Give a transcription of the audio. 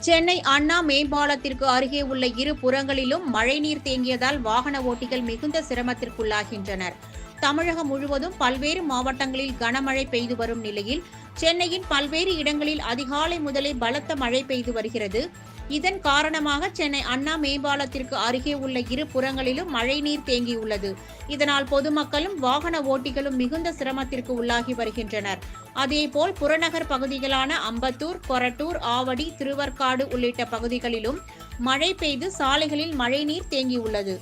சென்னை அண்ணா மேம்பாலத்திற்கு அருகே உள்ள இரு புறங்களிலும் மழைநீர் தேங்கியதால் வாகன ஓட்டிகள் மிகுந்த சிரமத்திற்குள்ளாகின்றனர். தமிழகம் முழுவதும் பல்வேறு மாவட்டங்களில் கனமழை பெய்து வரும் நிலையில் சென்னையின் பல்வேறு இடங்களில் அதிகாலை முதலே பலத்த மழை பெய்து வருகிறது. இதன் காரணமாக சென்னை அண்ணா மேம்பாலத்திற்கு அருகே உள்ள இரு புறங்களிலும் மழைநீர் தேங்கியுள்ளது. இதனால் பொதுமக்களும் வாகன ஓட்டிகளும் மிகுந்த சிரமத்திற்கு உள்ளாகி வருகின்றனர். அதேபோல் புறநகர் பகுதிகளான அம்பத்தூர் கொரட்டூர் ஆவடி திருவற்காடு உள்ளிட்ட பகுதிகளிலும் மழை பெய்து சாலைகளில் மழைநீர் தேங்கியுள்ளது.